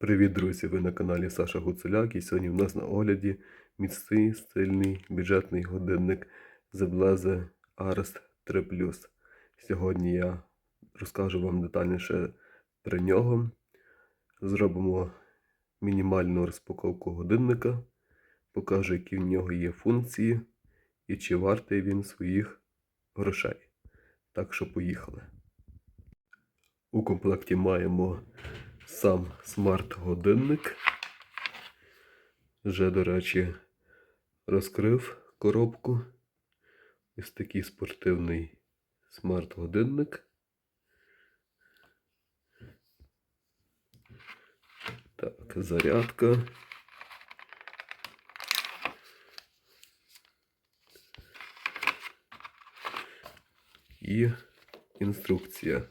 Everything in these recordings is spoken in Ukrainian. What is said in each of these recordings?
Привіт, друзі! Ви на каналі Саша Гуцуляк і сьогодні в нас на огляді міцний, стильний бюджетний годинник Zebleze Arst 3 Сьогодні я розкажу вам детальніше про нього. Зробимо мінімальну розпаковку годинника, покажу, які в нього є функції і чи вартий він своїх грошей. Так що поїхали. У комплекті маємо сам смарт-годинник. Вже, до речі, розкрив коробку. Ось такий спортивний смарт-годинник. Так, зарядка. І інструкція.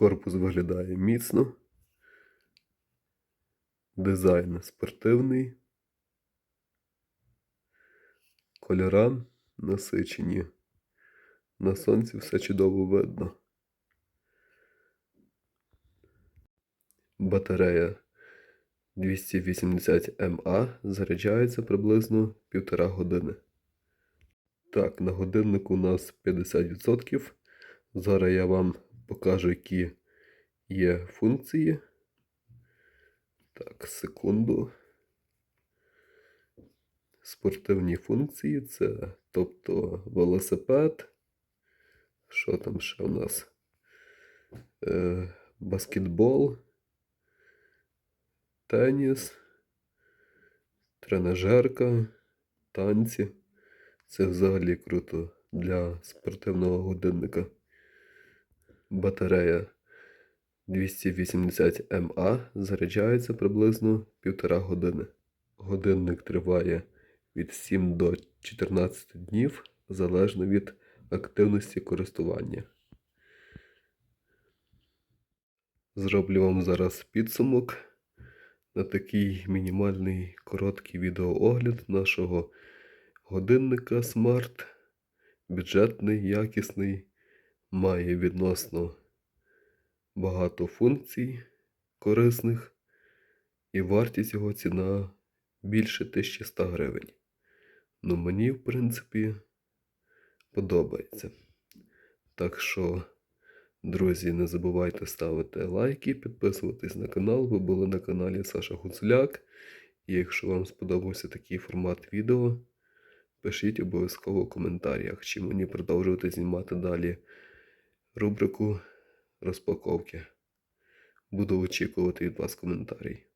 Корпус виглядає міцно. Дизайн спортивний. Кольора насичені. На сонці все чудово видно. Батарея 280 МА заряджається приблизно півтора години. Так, на годиннику у нас 50%. Зараз я вам покажу, які є функції. Так, секунду. Спортивні функції це, тобто велосипед. Що там ще у нас? Е, баскетбол, теніс, тренажерка, танці. Це взагалі круто для спортивного годинника. Батарея 280 МА заряджається приблизно півтора години. Годинник триває від 7 до 14 днів залежно від активності користування. Зроблю вам зараз підсумок на такий мінімальний короткий відеоогляд нашого годинника Smart. Бюджетний, якісний, має відносно багато функцій корисних, і вартість його ціна більше 1100 гривень. Ну, мені, в принципі, подобається. Так що, друзі, не забувайте ставити лайки, підписуватись на канал. Ви були на каналі Саша Гуцуляк. І якщо вам сподобався такий формат відео, пишіть обов'язково в коментарях, чи мені продовжувати знімати далі рубрику розпаковки. Буду очікувати від вас коментарі.